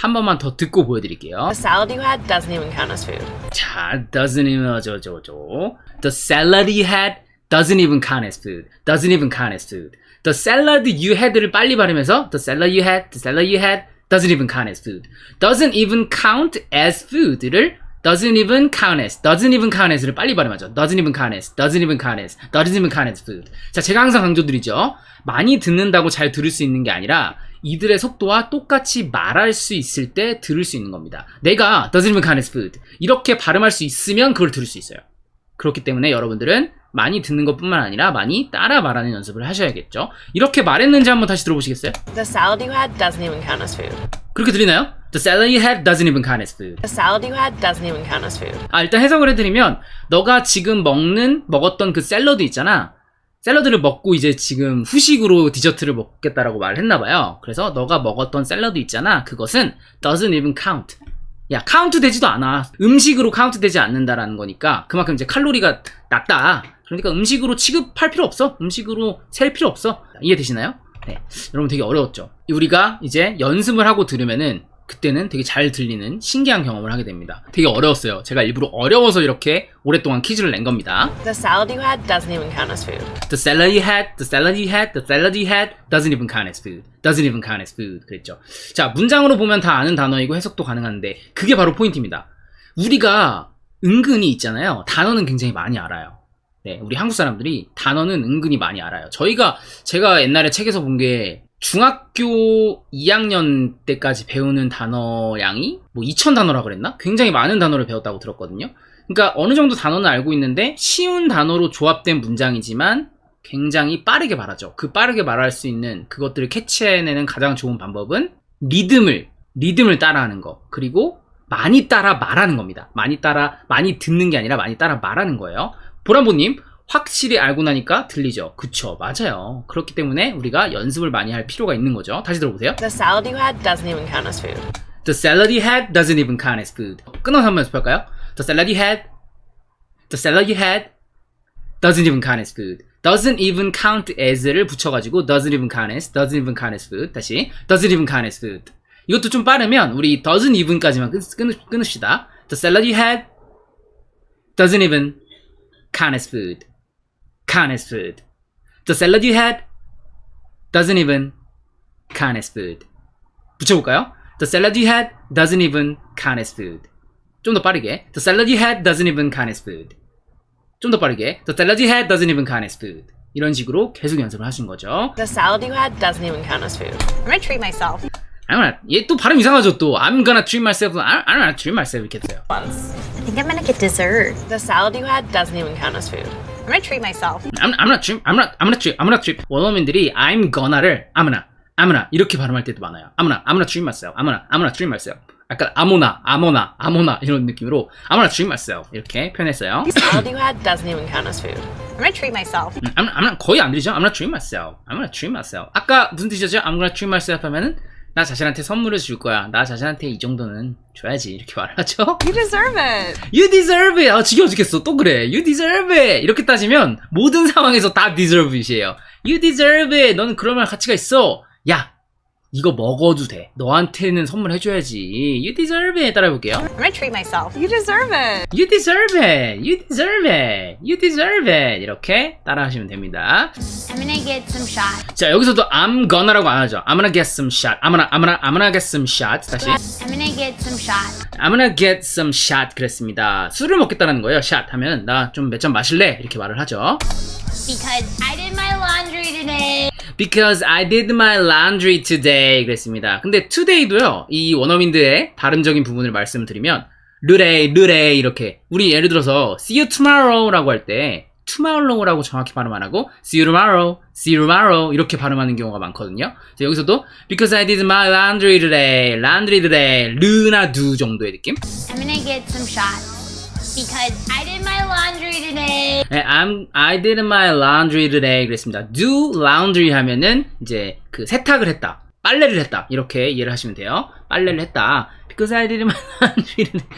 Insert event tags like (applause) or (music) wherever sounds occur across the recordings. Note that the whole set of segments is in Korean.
한 번만 더 듣고 보여드릴게요. The salad you had doesn't even count as food. 자, doesn't even 어쩌고저쩌고. The salad you had doesn't even count as food. Doesn't even count as food. The salad you had를 빨리 발음해서 the salad you had, the salad you had doesn't even count as food. Doesn't even count as food를 doesn't even count as, doesn't even count as를 빨리 발음하죠. doesn't even count as, doesn't even count as, doesn't even count as food. 자, 제가 항상 강조드리죠. 많이 듣는다고 잘 들을 수 있는 게 아니라 이들의 속도와 똑같이 말할 수 있을 때 들을 수 있는 겁니다. 내가 doesn't even count as food 이렇게 발음할 수 있으면 그걸 들을 수 있어요. 그렇기 때문에 여러분들은 많이 듣는 것뿐만 아니라 많이 따라 말하는 연습을 하셔야겠죠. 이렇게 말했는지 한번 다시 들어보시겠어요? The salad you had doesn't even count as food. 그렇게 들리나요? The salad you had doesn't even count as food. The salad you had doesn't even count as food. 아, 일단 해석을 해드리면, 너가 지금 먹는, 먹었던 그 샐러드 있잖아. 샐러드를 먹고 이제 지금 후식으로 디저트를 먹겠다라고 말을 했나 봐요. 그래서 너가 먹었던 샐러드 있잖아. 그것은 doesn't even count. 야, 카운트 되지도 않아. 음식으로 카운트 되지 않는다라는 거니까 그만큼 이제 칼로리가 낮다. 그러니까 음식으로 취급할 필요 없어. 음식으로 셀 필요 없어. 이해되시나요? 네. 여러분 되게 어려웠죠. 우리가 이제 연습을 하고 들으면은 그때는 되게 잘 들리는 신기한 경험을 하게 됩니다. 되게 어려웠어요. 제가 일부러 어려워서 이렇게 오랫동안 퀴즈를 낸 겁니다. The salad you had doesn't even count as food. The salad you had, the salad you had, the salad you had doesn't even count as food. Doesn't even count as food. 그랬죠. 자, 문장으로 보면 다 아는 단어이고 해석도 가능한데 그게 바로 포인트입니다. 우리가 은근히 있잖아요. 단어는 굉장히 많이 알아요. 네, 우리 한국 사람들이 단어는 은근히 많이 알아요. 저희가 제가 옛날에 책에서 본게 중학교 2학년 때까지 배우는 단어 양이 뭐 2천 단어라 그랬나? 굉장히 많은 단어를 배웠다고 들었거든요. 그러니까 어느 정도 단어는 알고 있는데 쉬운 단어로 조합된 문장이지만 굉장히 빠르게 말하죠. 그 빠르게 말할 수 있는 그것들을 캐치해내는 가장 좋은 방법은 리듬을 리듬을 따라하는 거 그리고 많이 따라 말하는 겁니다. 많이 따라 많이 듣는 게 아니라 많이 따라 말하는 거예요. 보람보님 확실히 알고 나니까 들리죠. 그쵸 맞아요. 그렇기 때문에 우리가 연습을 많이 할 필요가 있는 거죠. 다시 들어보세요. The salad you had doesn't even count as food. The salad you had doesn't even count as food. 끊어서 한번 연습할까요? The salad you had, the salad you had doesn't even count as food. doesn't even count as를 붙여가지고 doesn't even count as, doesn't even count as food. 다시 doesn't even count as food. 이것도 좀 빠르면 우리 doesn't even까지만 끊, 끊, 끊읍시다. The salad you had doesn't even count as food. count as food. The salad you had doesn't even count as food. 붙여볼까요? The salad you had doesn't even count as food. 좀 더 빠르게. The salad you had doesn't even count as food. 좀 더 빠르게. The salad you had doesn't even count as food. 이런 식으로 계속 연습을 하신 거죠. The salad you had doesn't even count as food. I'm gonna treat myself. I'm gonna, 얘또 발음 이상하죠 또. I'm gonna treat myself. I'm, I'm gonna treat myself 이렇게 했어요. Once. I think I'm gonna get dessert. The salad you had doesn't even count as food. I'm gonna treat myself. I'm, I'm not treat, I'm not, I'm not treat, I'm not treat. 원어민들이 I'm gonna를 I'm gonna, I'm gonna 이렇게 발음할 때도 많아요. I'm gonna, I'm gonna treat myself. I'm gonna, I'm gonna treat myself. 약간 아모나, 아모나, 아모나 이런 느낌으로 I'm gonna treat myself 이렇게 표현했어요. The salad you had doesn't even count as food. I'm gonna treat myself. 음, I'm, I'm not, 거의 안 들리죠? I'm gonna treat myself. I'm gonna treat myself. 아까 무슨 뜻이었죠? I'm gonna treat myself 하면은 나 자신한테 선물을 줄 거야. 나 자신한테 이 정도는 줘야지. 이렇게 (laughs) 말하죠. You deserve it. You deserve it. 아, 지겨워 죽겠어. 또 그래. You deserve it. 이렇게 따지면 모든 상황에서 다 deserve it이에요. You deserve it. 너는 그럴 만한 가치가 있어. 야, 이거 먹어도 돼. 너한테는 선물해줘야지. You deserve it. 따라해볼게요. I'm gonna treat myself. You deserve it. You deserve it. You deserve it. You deserve it. 이렇게 따라하시면 됩니다. I'm gonna get some shot. 자, 여기서도 I'm gonna라고 안 하죠. I'm gonna get some shot. I'm gonna, I'm gonna, I'm gonna get some shot. 다시. I'm gonna get some shot. I'm gonna get some shot. 그랬습니다. 술을 먹겠다는 거예요. shot 하면 나 좀 몇 잔 마실래? 이렇게 말을 하죠. Because I Because I did my laundry today. 그랬습니다. 근데 today도요. 이 원어민들의 발음적인 부분을 말씀드리면 르레, 르레 이렇게 우리 예를 들어서 see you tomorrow라고 할 때 tomorrow라고 정확히 발음 안 하고 see you tomorrow, see you tomorrow 이렇게 발음하는 경우가 많거든요. 자, 여기서도 because I did my laundry today, laundry today, 르나 두 정도의 느낌. I'm gonna get some shot. Because I did my laundry today. 네, I'm, I did my laundry today 그랬습니다. do laundry 하면은 이제 그 세탁을 했다. 빨래를 했다. 이렇게 이해를 하시면 돼요. 빨래를 했다. Because I did my laundry today.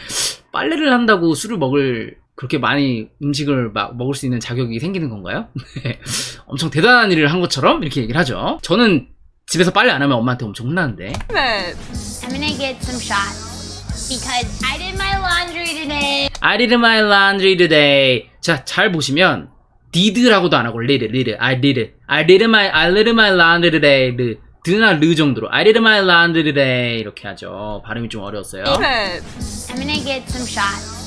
빨래를 한다고 술을 먹을 그렇게 많이 음식을 막 먹을 수 있는 자격이 생기는 건가요? 네. 엄청 대단한 일을 한 것처럼 이렇게 얘기를 하죠. 저는 집에서 빨래 안 하면 엄마한테 엄청 혼나는데. I'm gonna get some shots because I did my laundry today. I did my laundry today. 자, 잘 보시면 did라고도 안 하고 did, did, I did, I did my, I did my laundry today. 르, 드나 르 정도로 I did my laundry today 이렇게 하죠. 발음이 좀 어려웠어요. I'm gonna get some shots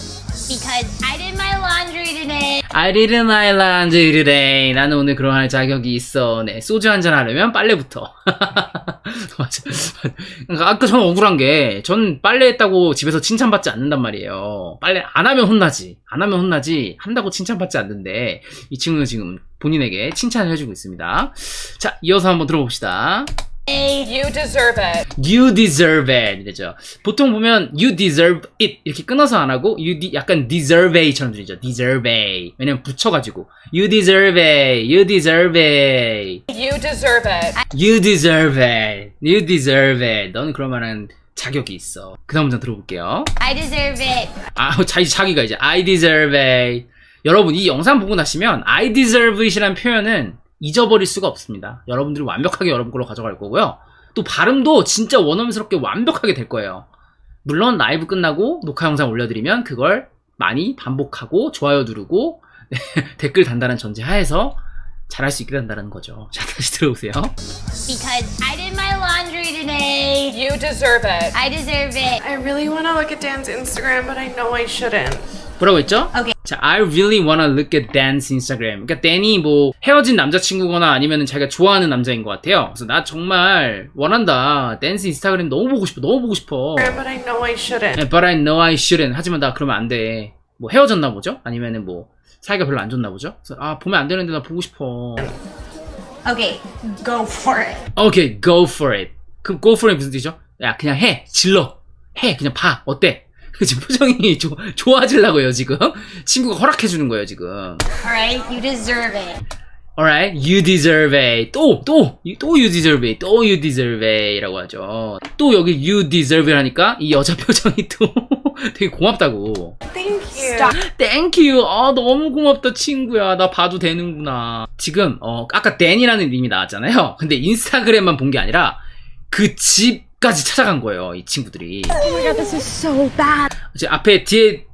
because I did my laundry today. I did my laundry today. 나는 오늘 그런 할 자격이 있어. 네, 소주 한 잔 하려면 빨래부터. (laughs) 맞아. 그러니까 아까 전 억울한 게, 전 빨래했다고 집에서 칭찬받지 않는단 말이에요. 빨래 안 하면 혼나지. 안 하면 혼나지. 한다고 칭찬받지 않는데, 이 친구는 지금 본인에게 칭찬을 해주고 있습니다. 자, 이어서 한번 들어봅시다. You deserve it. You deserve it. 이러죠. 보통 보면 you deserve it 이렇게 끊어서 안 하고 you de- 약간 deserve it처럼 들리죠. deserve it. 왜냐면 붙여가지고 you deserve it. You deserve it. You deserve it. You deserve it. You deserve it. 너는 그럴 만한 자격이 있어. 그 다음 문장 들어볼게요. I deserve it. 아, 자기, 자기가 이제 I deserve it. 여러분 이 영상 보고 나시면 I deserve it이라는 표현은 잊어버릴 수가 없습니다. 여러분들이 완벽하게 여러분 걸로 가져갈 거고요. 또 발음도 진짜 원어민스럽게 완벽하게 될 거예요. 물론 라이브 끝나고 녹화 영상 올려드리면 그걸 많이 반복하고 좋아요 누르고 (laughs) 댓글 단다는 전제 하에서 잘할 수 있게 된다는 거죠. (laughs) 자 다시 들어보세요. Because I did my laundry today. You deserve it. I deserve it. I really want to look at Dan's Instagram, but I know I shouldn't. 뭐라고 했죠? 오케이. 자, I really wanna look at Dan's Instagram. 그러니까 댄이 뭐 헤어진 남자친구거나 아니면은 자기가 좋아하는 남자인 것 같아요. 그래서 나 정말 원한다. 댄스 인스타그램 너무 보고 싶어. 너무 보고 싶어. But I know I shouldn't. 네, But I know I shouldn't. 하지만 나 그러면 안 돼. 뭐 헤어졌나 보죠? 아니면은 뭐 사이가 별로 안 좋나 보죠? 그래서 아 보면 안 되는데 나 보고 싶어. Okay, go for it. 오케이, go for it. 그럼 go for it 무슨 뜻이죠? 야 그냥 해, 질러, 해, 그냥 봐, 어때? 지금 표정이 (laughs) 조, 좋아지려고요 지금. 친구가 허락해 주는 거예요 지금. Alright, you deserve it. Alright, you deserve it. 또, 또, 또 you deserve it. 또 you deserve it. 라고 하죠. 또 여기 you deserve it 하니까 이 여자 (laughs) 표정이 또 되게 고맙다고. Thank you. Thank you. 아, 너무 고맙다, 친구야. 나 봐도 되는구나. 지금, 어, 아까 댄이라는 이름이 나왔잖아요. 근데 인스타그램만 본 게 아니라 그 집 까지 찾아간 거예요, 이 친구들이. Oh my god, this is so bad. 이제 앞에 뒤에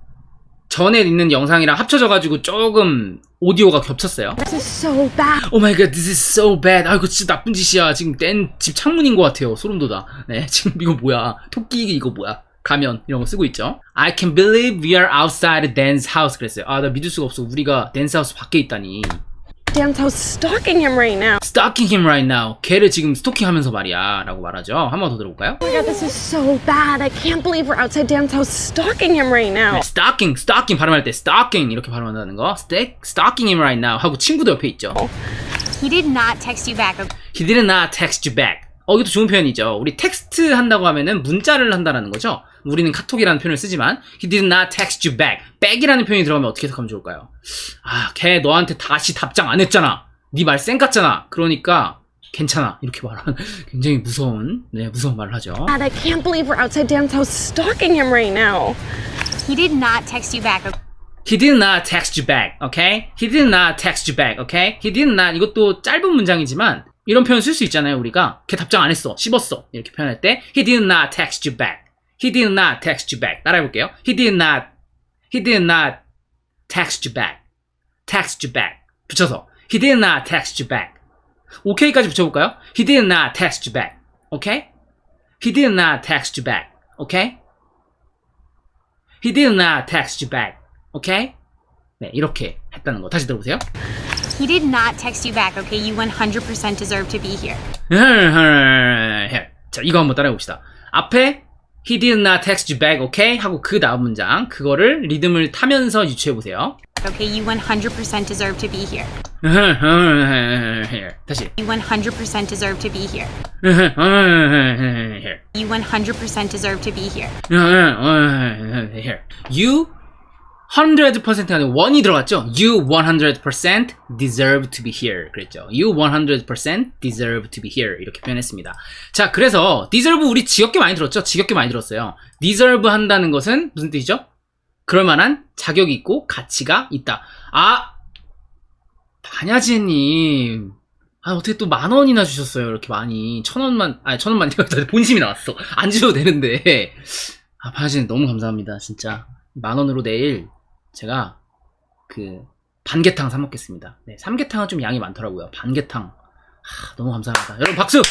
전에 있는 영상이랑 합쳐져가지고 조금 오디오가 겹쳤어요. So bad. Oh my god, this is so bad. 아, 이거 진짜 나쁜 짓이야. 지금 뗀 집 창문인 것 같아요. 소름 돋아. 네, (laughs) 지금 이거 뭐야. 토끼 이거 뭐야. 가면 이런 거 쓰고 있죠. I can believe we are outside Dan's house. 그랬어요. 아, 나 믿을 수가 없어. 우리가 댄스 하우스 밖에 있다니. Dan's house stalking him right now. Stalking him right now. 걔를 지금 스토킹하면서 말이야. 라고 말하죠. 한번 더 들어볼까요? Oh my god, this is so bad. I can't believe we're outside Dan's house stalking him right now. 네, stalking, stalking 발음할 때 stalking 이렇게 발음한다는 거. St- stalking him right now 하고 친구도 옆에 있죠. He did not text you back. He did not text you back. 어, 이것도 좋은 표현이죠. 우리 텍스트 한다고 하면은 문자를 한다라는 거죠. 우리는 카톡이라는 표현을 쓰지만 he did not text you back. back이라는 표현이 들어가면 어떻게 해석하면 좋을까요? 아, 걔 너한테 다시 답장 안 했잖아. 네 말 쌩 같잖아. 그러니까 괜찮아. 이렇게 말하는 굉장히 무서운 네, 무서운 말을 하죠. God, I can't believe we're outside Dan's house stalking him right now. He did not text you back. He did not text you back, okay? He did not text you back, okay? He did not 이것도 짧은 문장이지만 이런 표현 쓸 수 있잖아요, 우리가. 걔 답장 안 했어, 씹었어 이렇게 표현할 때 He did not text you back. He did not text you back. 따라해 볼게요. He did not, he did not text you back. text you back. 붙여서 He did not text you back. OK까지 붙여 볼까요? He did not text you back. Okay? He did not text you back. Okay? He did not text you back. Okay? 네, 이렇게 했다는 거. 다시 들어보세요. He did not text you back. Okay, you 100% deserve to be here. 자, 이거 한번 따라해 봅시다. 앞에 He did not text you back, okay? 하고 그 다음 문장 그거를 리듬을 타면서 유추해 보세요. Okay, you 100% deserve to be here. 다시. You 100% deserve to be here. You 100% deserve to be here. You 100%가 아니고 1이 들어갔죠? You 100% deserve to be here. 그랬죠. You 100% deserve to be here. 이렇게 표현했습니다. 자, 그래서 deserve 우리 지겹게 많이 들었죠? 지겹게 많이 들었어요. deserve 한다는 것은 무슨 뜻이죠? 그럴 만한 자격이 있고 가치가 있다. 아! 반야지님. 아, 어떻게 또 만 원이나 주셨어요. 이렇게 많이. 천 원만, 아니, 천 원만, 본심이 나왔어. 안 주셔도 되는데. 아, 바야진 너무 감사합니다. 진짜. 만 원으로 내일 제가 그 반개탕 사 먹겠습니다. 네, 삼계탕은 좀 양이 많더라고요. 반개탕. 아, 너무 감사합니다. 여러분 박수!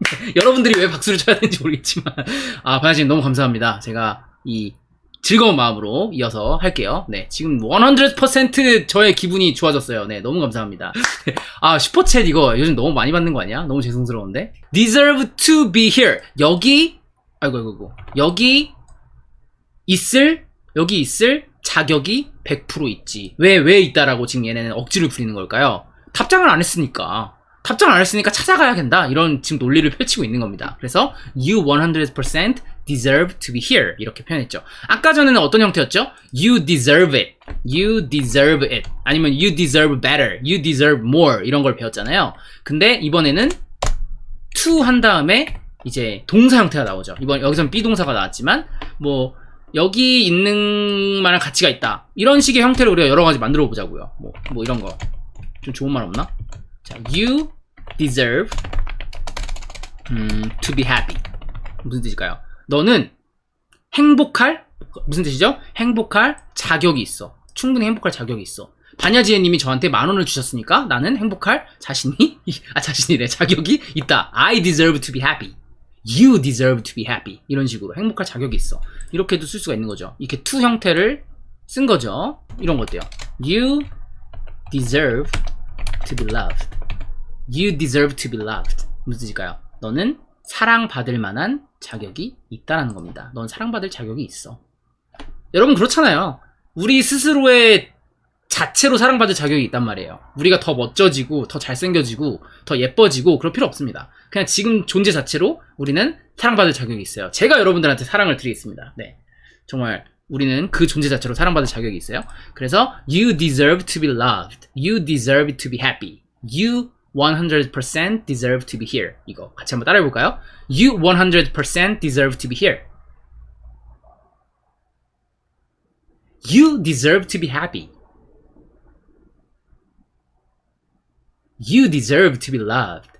(laughs) 여러분들이 왜 박수를 쳐야 되는지 모르겠지만. 아, 바야진 너무 감사합니다. 제가 이 즐거운 마음으로 이어서 할게요. 네, 지금 100% 저의 기분이 좋아졌어요. 네, 너무 감사합니다. 아, 슈퍼챗 이거 요즘 너무 많이 받는 거 아니야? 너무 죄송스러운데. Deserve to be here. 여기, 아이고, 아이고, 아이고. 여기 있을, 여기 있을 자격이 100% 있지. 왜, 왜 있다라고 지금 얘네는 억지를 부리는 걸까요? 답장을 안 했으니까. 답장을 안 했으니까 찾아가야 된다. 이런 지금 논리를 펼치고 있는 겁니다. 그래서 you 100% deserve to be here 이렇게 표현했죠. 아까 전에는 어떤 형태였죠? You deserve it. You deserve it. 아니면 you deserve better. You deserve more 이런 걸 배웠잖아요. 근데 이번에는 to 한 다음에 이제 동사 형태가 나오죠. 이번 여기선 비동사가 나왔지만 뭐 여기 있는 만한 가치가 있다. 이런 식의 형태로 우리가 여러 가지 만들어 보자고요. 뭐, 뭐 이런 거. 좀 좋은 말 없나? 자, you deserve 음, to be happy. 무슨 뜻일까요? 너는 행복할 무슨 뜻이죠? 행복할 자격이 있어. 충분히 행복할 자격이 있어. 반야지혜님이 저한테 만 원을 주셨으니까 나는 행복할 자신이 (laughs) 아 자신이래 자격이 있다. I deserve to be happy. You deserve to be happy. 이런 식으로 행복할 자격이 있어. 이렇게도 쓸 수가 있는 거죠. 이렇게 to 형태를 쓴 거죠. 이런 거 어때요? You deserve to be loved. You deserve to be loved. 무슨 뜻일까요? 너는 사랑받을 만한 자격이 있다라는 겁니다. 넌 사랑받을 자격이 있어. 여러분 그렇잖아요. 우리 스스로의 자체로 사랑받을 자격이 있단 말이에요. 우리가 더 멋져지고, 더 잘생겨지고, 더 예뻐지고, 그럴 필요 없습니다. 그냥 지금 존재 자체로 우리는 사랑받을 자격이 있어요. 제가 여러분들한테 사랑을 드리겠습니다. 네. 정말 우리는 그 존재 자체로 사랑받을 자격이 있어요. 그래서 you deserve to be loved. You deserve to be happy. You 100% deserve to be here. 이거 같이 한번 따라해 볼까요? You 100% deserve to be here. You deserve to be happy. You deserve to be loved.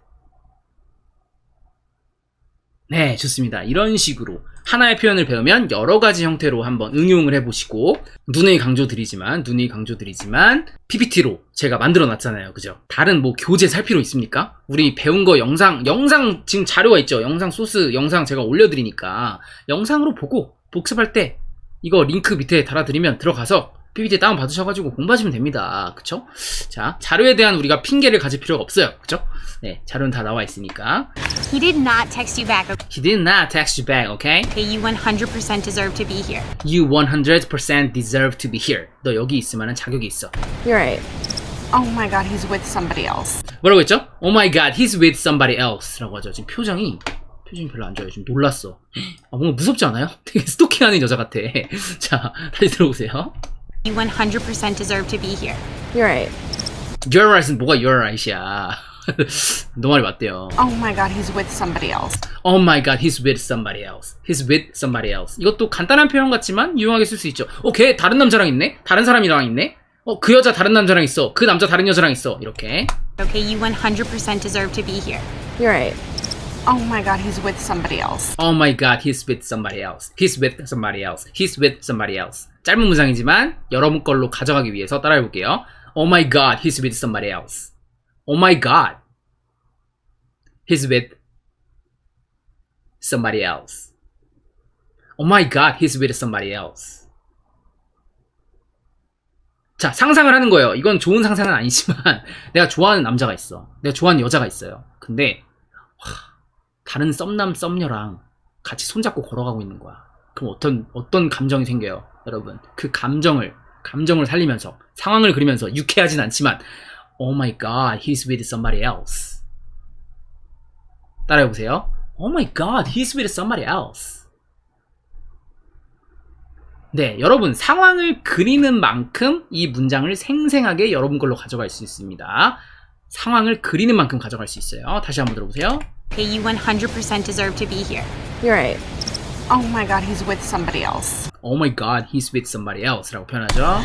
네, 좋습니다. 이런 식으로 하나의 표현을 배우면 여러 가지 형태로 한번 응용을 해보시고 누누이 강조드리지만 누누이 강조드리지만 PPT로 제가 만들어 놨잖아요. 그죠? 다른 뭐 교재 살 필요 있습니까? 우리 배운 거 영상 영상 지금 자료가 있죠. 영상 소스 영상 제가 올려드리니까 영상으로 보고 복습할 때 이거 링크 밑에 달아드리면 들어가서 PPT 다운 받으셔가지고 공부하시면 됩니다. 그쵸? 자, 자료에 대한 우리가 핑계를 가질 필요가 없어요. 그쵸? 네, 자료는 다 나와 있으니까. He did not text you back. He did not text you back, okay? Okay, you 100% deserve to be here. You 100% deserve to be here. 너 여기 있을 만한 자격이 있어. You're right. Oh my god, he's with somebody else. 뭐라고 했죠? Oh my god, he's with somebody else. 라고 하죠. 지금 표정이, 표정이 별로 안 좋아요. 지금 놀랐어. 아, 뭔가 무섭지 않아요? 되게 스토킹하는 여자 같아. 자, 다시 들어보세요. You 100% deserve to be here. You're right. You're right은 뭐가 you're right이야. 너 말이 맞대요. Oh my god, he's with somebody else. Oh my god, he's with somebody else. He's with somebody else. 이것도 간단한 표현 같지만 유용하게 쓸 수 있죠. 어, 걔 다른 남자랑 있네? 다른 사람이랑 있네? 어, 그 여자 다른 남자랑 있어. 그 남자 다른 여자랑 있어. 이렇게. Okay, you 100% deserve to be here. You're right. Oh my god, he's with somebody else. Oh my god, he's with somebody else. He's with somebody else. He's with somebody else. 짧은 문장이지만 여러분 걸로 가져가기 위해서 따라해 볼게요. Oh my god, he's with somebody else. Oh my god. He's with somebody else. Oh my god, he's with somebody else. 자, 상상을 하는 거예요. 이건 좋은 상상은 아니지만 내가 좋아하는 남자가 있어. 내가 좋아하는 여자가 있어요. 근데 다른 썸남 썸녀랑 같이 손잡고 걸어가고 있는 거야. 그럼 어떤 어떤 감정이 생겨요, 여러분? 그 감정을 감정을 살리면서 상황을 그리면서 유쾌하진 않지만 Oh my God, he's with somebody else. 따라해 보세요. Oh my God, he's with somebody else. 네, 여러분 상황을 그리는 만큼 이 문장을 생생하게 여러분 걸로 가져갈 수 있습니다. 상황을 그리는 만큼 가져갈 수 있어요. 다시 한번 들어보세요. Okay, you 100% deserve to be here. You're right. Oh my god, he's with somebody else. Oh my god, he's with somebody else 라고 표현하죠.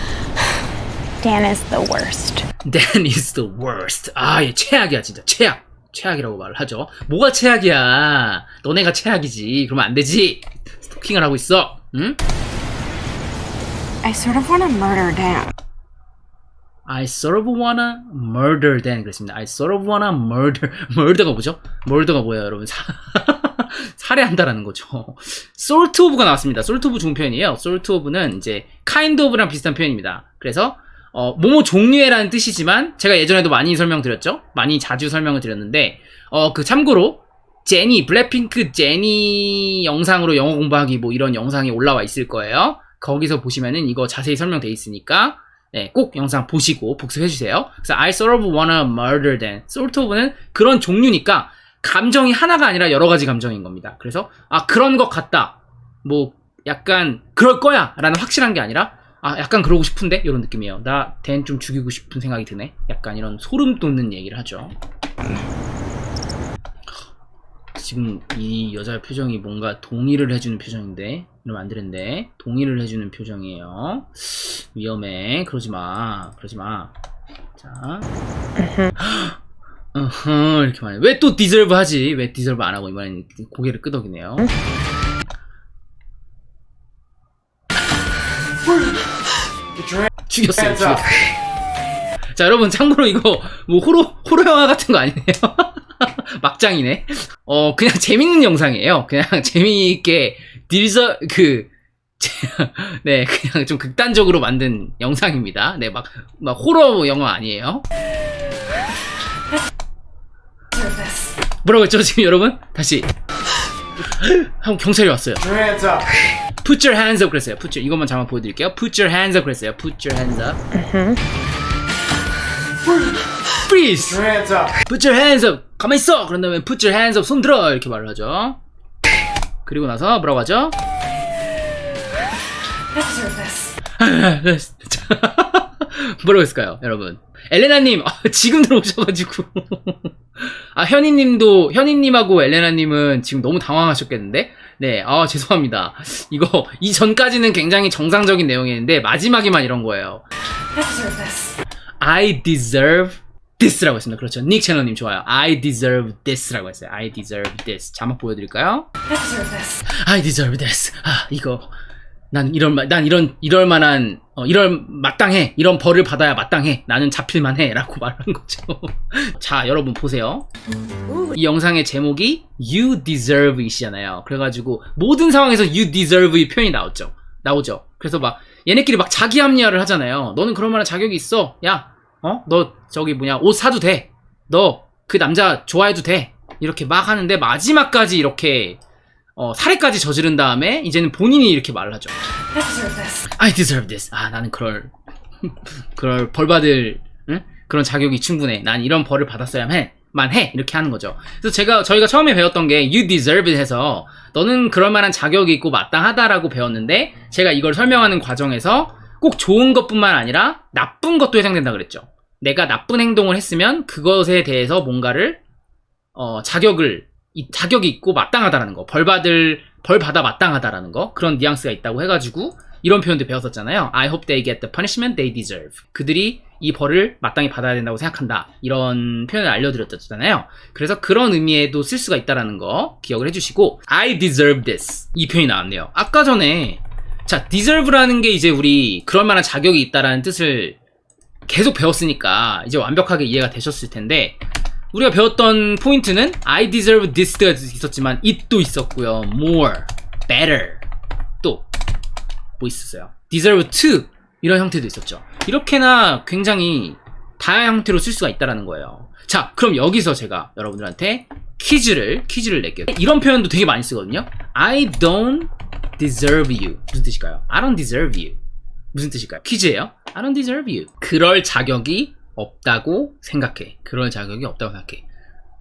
Dan is the worst. Dan is the worst. 아, 얘 최악이야, 진짜. 최악. 최악이라고 말을 하죠. 뭐가 최악이야? 너네가 최악이지. 그러면 안 되지. 스토킹을 하고 있어. 응? I sort of want to murder Dan. I sort of wanna murder Dan. 그랬습니다. I sort of wanna murder. (laughs) murder가 뭐죠? murder가 뭐예요, 여러분? 사... (laughs) 살해한다라는 거죠. sort of가 나왔습니다. sort of 표현이에요. sort of는 이제 kind of랑 비슷한 표현입니다. 그래서 어, 뭐뭐 종류의라는 뜻이지만 제가 예전에도 많이 설명드렸죠. 많이 자주 설명을 드렸는데 어, 그 참고로 제니 블랙핑크 제니 영상으로 영어 공부하기 뭐 이런 영상이 올라와 있을 거예요. 거기서 보시면은 이거 자세히 설명돼 있으니까 네, 꼭 영상 보시고 복습해 주세요. 그래서 I sort of wanna murder them. sort of는 그런 종류니까 감정이 하나가 아니라 여러 가지 감정인 겁니다. 그래서 아 그런 것 같다. 뭐 약간 그럴 거야라는 확실한 게 아니라 아 약간 그러고 싶은데 이런 느낌이에요. 나 댄 좀 죽이고 싶은 생각이 드네. 약간 이런 소름 돋는 얘기를 하죠. 지금 이 여자의 표정이 뭔가 동의를 해주는 표정인데 이러면 안 되는데 동의를 해주는 표정이에요. 위험해. 그러지 마. 그러지 마. 자. (laughs) 어허 이렇게 말해. 왜 또 디절브 하지? 왜 디절브 안 하고 이번엔 고개를 끄덕이네요. 죽였어요. 죽였어요. 자 여러분 참고로 이거 뭐 호러 호러 영화 같은 거 아니네요. (laughs) (laughs) 막장이네. 어 그냥 (laughs) 재밌는 영상이에요. 그냥 (laughs) 재미있게 딜저 그. 네, 그냥 좀 극단적으로 만든 영상입니다. 네, 막, 막 호러 영화 아니에요. 뭐라고 했죠, 지금 여러분? 다시. 한 경찰이 왔어요. Put your hands up 그랬어요. Put your, 이것만 잠깐 보여드릴게요. Put your hands up 그랬어요. Put your hands up. Freeze! Put your hands up! 가만히 있어! 그런 다음에 Put your hands up! 손 들어! 이렇게 말을 하죠. 그리고 나서 뭐라고 하죠? (laughs) 뭐라고 했을까요, 여러분? 엘레나님, 아, 지금 들어오셔가지고. (laughs) 아, 현이님도, 현이님하고 엘레나님은 지금 너무 당황하셨겠는데? 네, 아, 죄송합니다. 이거, 이 전까지는 굉장히 정상적인 내용이었는데, 마지막에만 이런 거예요. I deserve this라고 했습니다. 그렇죠. 닉 채널님 좋아요. I deserve this라고 했어요. I deserve this. 자막 보여드릴까요? I deserve this. 아, 이거. 난 이런, 마- 난 이런, 이럴 만한, 어, 이런, 마땅해. 이런 벌을 받아야 마땅해. 나는 잡힐만 해. 라고 말한 거죠. (laughs) 자, 여러분 보세요. 이 영상의 제목이 You deserve it이잖아요. 그래가지고, 모든 상황에서 You deserve it 표현이 나왔죠. 나오죠. 그래서 막, 얘네끼리 막 자기 합리화를 하잖아요. 너는 그럴 만한 자격이 있어. 야, 어? 너 저기 뭐냐, 옷 사도 돼. 너 그 남자 좋아해도 돼. 이렇게 막 하는데, 마지막까지 이렇게, 어, 살해까지 저지른 다음에 이제는 본인이 이렇게 말을 하죠. I deserve this. 아, 나는 그럴 (laughs) 그럴 벌 받을 응? 그런 자격이 충분해. 난 이런 벌을 받았어야만 해. 만 해. 이렇게 하는 거죠. 그래서 제가 저희가 처음에 배웠던 게 you deserve it 해서 너는 그럴 만한 자격이 있고 마땅하다라고 배웠는데 제가 이걸 설명하는 과정에서 꼭 좋은 것뿐만 아니라 나쁜 것도 해당된다 그랬죠. 내가 나쁜 행동을 했으면 그것에 대해서 뭔가를 어, 자격을 이 자격이 있고 마땅하다라는 거, 벌 받을 벌 받아 마땅하다라는 거 그런 뉘앙스가 있다고 해가지고 이런 표현도 배웠었잖아요. I hope they get the punishment they deserve. 그들이 이 벌을 마땅히 받아야 된다고 생각한다. 이런 표현을 알려드렸잖아요. 그래서 그런 의미에도 쓸 수가 있다라는 거 기억을 해주시고 I deserve this 이 표현이 나왔네요. 아까 전에 자 deserve라는 게 이제 우리 그럴 만한 자격이 있다라는 뜻을 계속 배웠으니까 이제 완벽하게 이해가 되셨을 텐데 우리가 배웠던 포인트는 I deserve this가 있었지만 it도 있었고요. more, better 또 뭐 있었어요? deserve to 이런 형태도 있었죠. 이렇게나 굉장히 다양한 형태로 쓸 수가 있다라는 거예요. 자, 그럼 여기서 제가 여러분들한테 퀴즈를 퀴즈를 낼게요. 이런 표현도 되게 많이 쓰거든요. I don't deserve you 무슨 뜻일까요? I don't deserve you 무슨 뜻일까요? 퀴즈예요. I don't deserve you. 그럴 자격이 없다고 생각해. 그럴 자격이 없다고 생각해.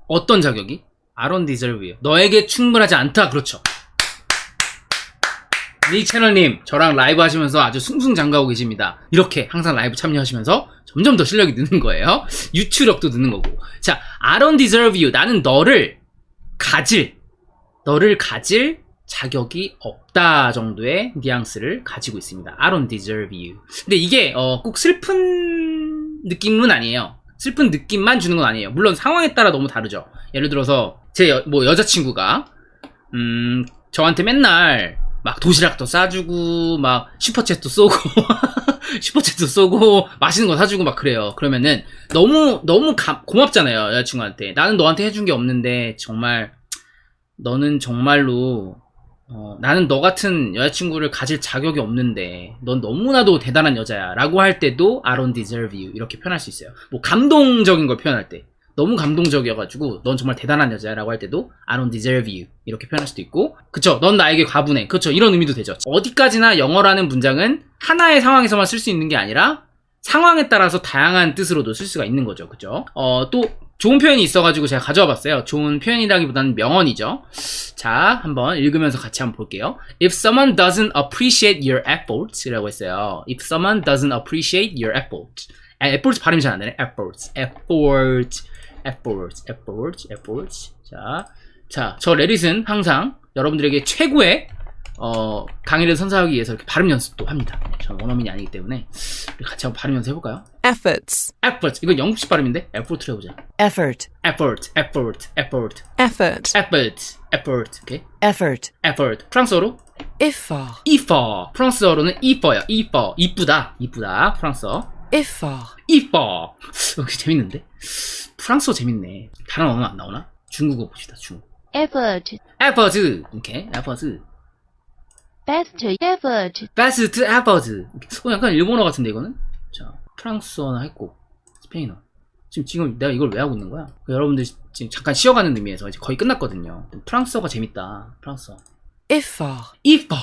어떤 자격이? I don't deserve you. 너에게 충분하지 않다. 그렇죠. 닉 채널님, 저랑 라이브 하시면서 아주 승승장구하고 계십니다. 이렇게 항상 라이브 참여하시면서 점점 더 실력이 느는 거예요. 유추력도 느는 거고. 자, I don't deserve you. 나는 너를 가질, 너를 가질 자격이 없다 정도의 뉘앙스를 가지고 있습니다. I don't deserve you. 근데 이게 어, 꼭 슬픈 느낌은 아니에요. 슬픈 느낌만 주는 건 아니에요. 물론 상황에 따라 너무 다르죠. 예를 들어서 제 여, 뭐 여자친구가 음 저한테 맨날 막 도시락도 싸주고 막 슈퍼챗도 쏘고 (laughs) 슈퍼챗도 쏘고 맛있는 거 사주고 막 그래요. 그러면은 너무 너무 감- 고맙잖아요 여자친구한테. 나는 너한테 해준 게 없는데 정말 너는 정말로 어, 나는 너 같은 여자친구를 가질 자격이 없는데 넌 너무나도 대단한 여자야. 라고 할 때도 I don't deserve you 이렇게 표현할 수 있어요. 뭐 감동적인 걸 표현할 때. 너무 감동적이어가지고 넌 정말 대단한 여자야. 라고 할 때도 I don't deserve you 이렇게 표현할 수도 있고. 그쵸? 넌 나에게 과분해. 그쵸? 이런 의미도 되죠. 어디까지나 영어라는 문장은 하나의 상황에서만 쓸 수 있는 게 아니라 상황에 따라서 다양한 뜻으로도 쓸 수가 있는 거죠. 그죠 어 또 좋은 표현이 있어가지고 제가 가져와 봤어요 좋은 표현이라기보다는 명언이죠 자, 한번 읽으면서 같이 한번 볼게요. If someone doesn't appreciate your efforts 라고 했어요. If someone doesn't appreciate your efforts. 아, efforts 발음이 잘 안 되네. efforts, efforts, efforts, efforts, efforts. 자, 자, 저 레릿은 항상 여러분들에게 최고의 어, 강의를 선사하기 위해서 이렇게 발음 연습도 합니다. 저는 원어민이 아니기 때문에. 우리 같이 한번 발음 연습 해볼까요? efforts, efforts. 이건 영국식 발음인데 effort로 해보자. effort, effort, effort, effort, effort, effort, effort. 오케이. effort, effort. 프랑스어로? Effort, 이퍼 프랑스어로는 이퍼요 이퍼 이쁘다. 이쁘다. 프랑스어. Effort, (laughs) 이퍼 여기 재밌는데? 프랑스어 재밌네. 다른 언어 안 나오나? 중국어 봅시다 중국. Effort, 에버즈 이렇 best effort, 베스트 에버즈 어 약간 일본어 같은데 이거는? 자 프랑스어나 했고 스페인어. 지금 지금 내가 이걸 왜 하고 있는 거야? 여러분들 지금 잠깐 쉬어가는 의미에서 이제 거의 끝났거든요. 프랑스어가 재밌다 프랑스어. Effort, 이뻐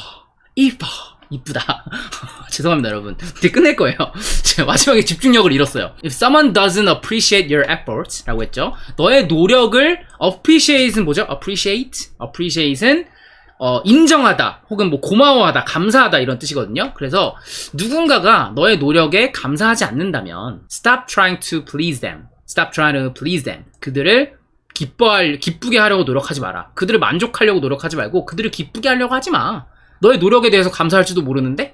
이뻐 이쁘다. (laughs) 죄송합니다 여러분. 이제 끝낼 거예요. (laughs) 제가 마지막에 집중력을 잃었어요. If someone doesn't appreciate your efforts 라고 했죠? 너의 노력을 appreciate은 뭐죠? appreciate? Appreciate은 어, 인정하다 혹은 뭐 고마워하다 감사하다 이런 뜻이거든요 그래서 누군가가 너의 노력에 감사하지 않는다면 stop trying to please them stop trying to please them 그들을 기뻐할 기쁘게 하려고 노력하지 마라. 그들을 만족하려고 노력하지 말고 그들을 기쁘게 하려고 하지 마. 너의 노력에 대해서 감사할지도 모르는데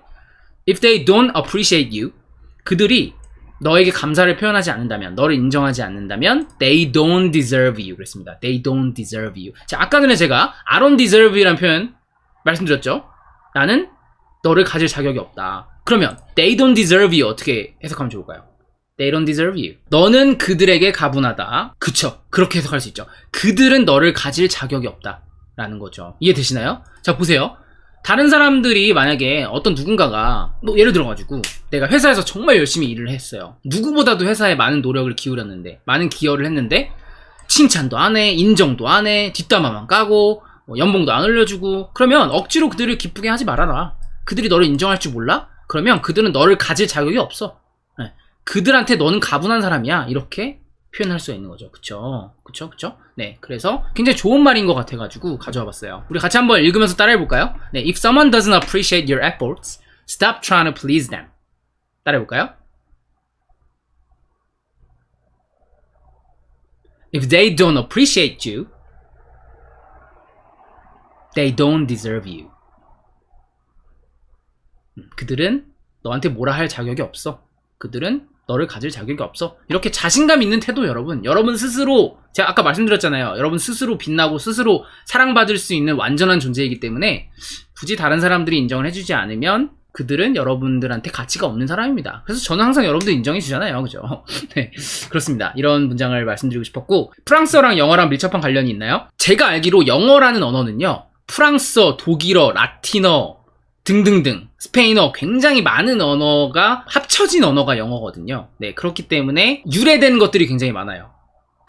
if they don't appreciate you 그들이 너에게 감사를 표현하지 않는다면 너를 인정하지 않는다면 they don't deserve you 그랬습니다. they don't deserve you. 자, 아까 전에 제가 I don't deserve you라는 표현 말씀드렸죠. 나는 너를 가질 자격이 없다. 그러면 they don't deserve you 어떻게 해석하면 좋을까요? They don't deserve you. 너는 그들에게 가분하다. 그쵸. 그렇게 해석할 수 있죠. 그들은 너를 가질 자격이 없다. 라는 거죠. 이해되시나요? 자, 보세요. 다른 사람들이 만약에 어떤 누군가가, 뭐 예를 들어가지고, 내가 회사에서 정말 열심히 일을 했어요. 누구보다도 회사에 많은 노력을 기울였는데, 많은 기여를 했는데, 칭찬도 안 해, 인정도 안 해, 뒷담화만 까고, 뭐 연봉도 안 올려주고, 그러면 억지로 그들을 기쁘게 하지 말아라. 그들이 너를 인정할 줄 몰라? 그러면 그들은 너를 가질 자격이 없어. 네. 그들한테 너는 가분한 사람이야. 이렇게 표현할 수가 있는 거죠. 그쵸? 그쵸? 그쵸? 네. 그래서 굉장히 좋은 말인 것 같아가지고 가져와 봤어요. 우리 같이 한번 읽으면서 따라해 볼까요? 네. If someone doesn't appreciate your efforts, stop trying to please them. 따라해 볼까요? If they don't appreciate you, they don't deserve you. 음, 그들은 너한테 뭐라 할 자격이 없어. 그들은 너를 가질 자격이 없어. 이렇게 자신감 있는 태도 여러분. 여러분 스스로 제가 아까 말씀드렸잖아요. 여러분 스스로 빛나고 스스로 사랑받을 수 있는 완전한 존재이기 때문에 굳이 다른 사람들이 인정을 해주지 않으면 그들은 여러분들한테 가치가 없는 사람입니다. 그래서 저는 항상 여러분들 인정해 주잖아요. 그죠? (laughs) 네. 그렇습니다. 이런 문장을 말씀드리고 싶었고 프랑스어랑 영어랑 밀접한 관련이 있나요? 제가 알기로 영어라는 언어는요. 프랑스어, 독일어, 라틴어 등등등 스페인어 굉장히 많은 언어가 합쳐진 언어가 영어거든요. 네, 그렇기 때문에 유래된 것들이 굉장히 많아요.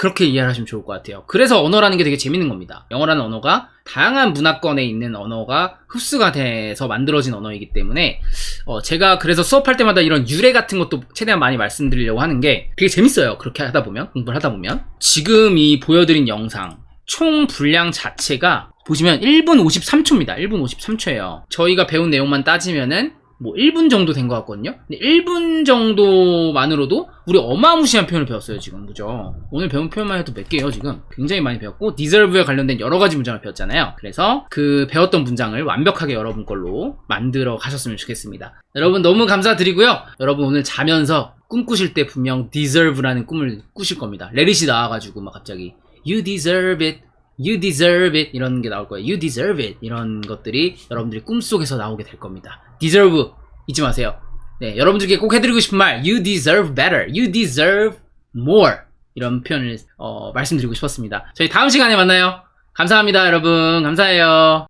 그렇게 이해하시면 좋을 것 같아요. 그래서 언어라는 게 되게 재밌는 겁니다. 영어라는 언어가 다양한 문화권에 있는 언어가 흡수가 돼서 만들어진 언어이기 때문에 어, 제가 그래서 수업할 때마다 이런 유래 같은 것도 최대한 많이 말씀드리려고 하는 게 되게 재밌어요. 그렇게 하다 보면 공부를 하다 보면 지금 이 보여드린 영상 총 분량 자체가 보시면 1분 53초입니다. 1분 53초예요. 저희가 배운 내용만 따지면은 뭐 1분 정도 된 것 같거든요. 근데 1분 정도만으로도 우리 어마무시한 표현을 배웠어요, 지금. 그죠? 오늘 배운 표현만 해도 몇 개예요, 지금. 굉장히 많이 배웠고, deserve에 관련된 여러 가지 문장을 배웠잖아요. 그래서 그 배웠던 문장을 완벽하게 여러분 걸로 만들어 가셨으면 좋겠습니다. 여러분 너무 감사드리고요. 여러분 오늘 자면서 꿈꾸실 때 분명 deserve라는 꿈을 꾸실 겁니다. 레릿이 나와 가지고 막 갑자기 you deserve it, you deserve it 이런 게 나올 거예요. you deserve it 이런 것들이 여러분들이 꿈속에서 나오게 될 겁니다. deserve 잊지 마세요. 네, 여러분들께 꼭 해드리고 싶은 말 you deserve better, you deserve more 이런 표현을 어, 말씀드리고 싶었습니다. 저희 다음 시간에 만나요. 감사합니다, 여러분. 감사해요.